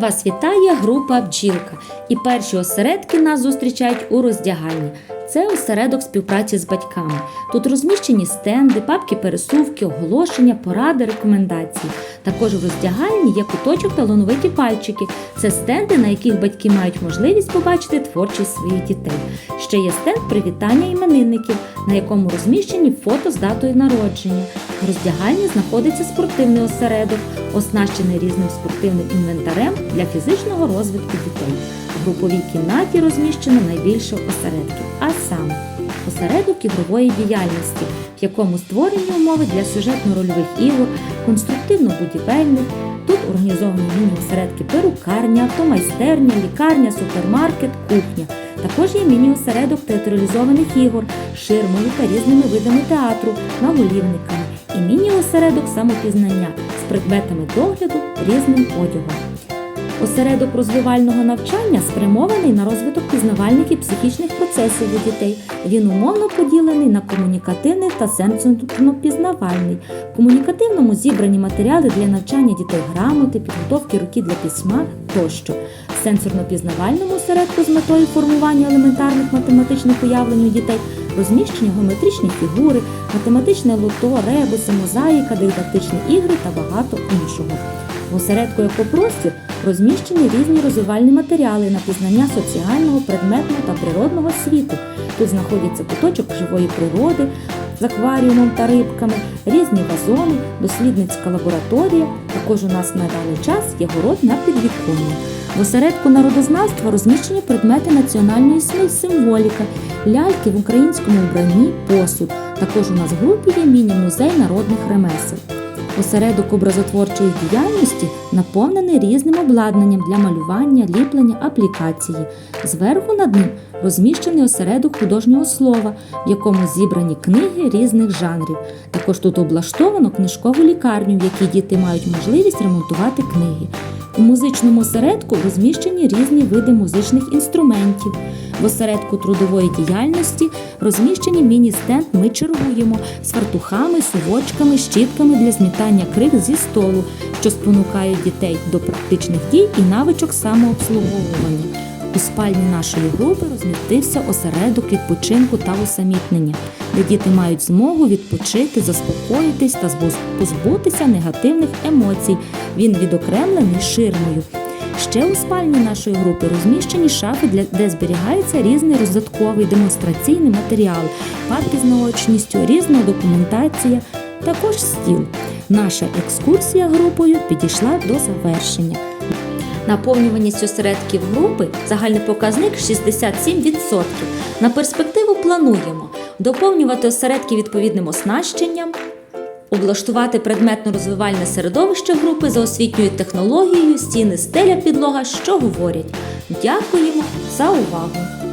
Вас вітає група бджілка. І перші осередки нас зустрічають у роздягальні. Це осередок співпраці з батьками. Тут розміщені стенди, папки пересувки, оголошення, поради, рекомендації. Також в роздягальні є куточок талановиті пальчики. Це стенди, на яких батьки мають можливість побачити творчість своїх дітей. Ще є стенд привітання іменинників, на якому розміщені фото з датою народження. В роздягальні знаходиться спортивний осередок, оснащений різним спортивним інвентарем для фізичного розвитку дітей. В груповій кімнаті розміщено найбільше осередків, а саме осередок ігрової діяльності, в якому створені умови для сюжетно-рольових ігор, конструктивно-будівельних. Тут організовані міні-осередки перукарня, автомайстерня, лікарня, супермаркет, кухня. Також є міні-осередок театралізованих ігор, ширмою та різними видами театру, нагулівниками і міні-осередок самопізнання з предметами догляду різним одягом. Осередок розвивального навчання спрямований на розвиток пізнавальних і психічних процесів у дітей. Він умовно поділений на комунікативний та сенсорно-пізнавальний. В комунікативному зібрані матеріали для навчання дітей грамоти, підготовки руки для письма тощо. В сенсорно-пізнавальному осередку з метою формування елементарних математичних уявлень у дітей розміщені геометричні фігури, математичне лото, ребуси, мозаїка, дидактичні ігри та багато іншого. В осередку екопростір розміщені різні розвивальні матеріали на пізнання соціального, предметного та природного світу. Тут знаходиться куточок живої природи з акваріумом та рибками, різні вазони, дослідницька лабораторія. Також у нас на даний час є город на підвіконні. В осередку народознавства розміщені предмети національної сим- символіки, ляльки в українському вбранні, посуд. Також у нас в групі є міні-музей народних ремесел. Осередок образотворчої діяльності наповнений різним обладнанням для малювання, ліплення, аплікації. Зверху над ним розміщений осередок художнього слова, в якому зібрані книги різних жанрів. Також тут облаштовано книжкову лікарню, в якій діти мають можливість ремонтувати книги. У музичному осередку розміщені різні види музичних інструментів. В осередку трудової діяльності розміщені міні-стенд Ми чергуємо з фартухами, сувочками, щітками для змітання крик зі столу, що спонукають дітей до практичних дій і навичок самообслуговування. У спальні нашої групи розмістився осередок відпочинку та усамітнення, де діти мають змогу відпочити, заспокоїтись та позбутися негативних емоцій. Він відокремлений ширмою. Ще у спальні нашої групи розміщені шафи, де зберігається різний роздатковий демонстраційний матеріал, папки з наочністю, різна документація, також стіл. Наша екскурсія групою підійшла до завершення. Наповнюваність осередків групи загальний показник 67%. На перспективу плануємо доповнювати осередки відповідним оснащенням, облаштувати предметно-розвивальне середовище групи за освітньою технологією, стіни, стеля, підлога, що говорять. Дякуємо за увагу!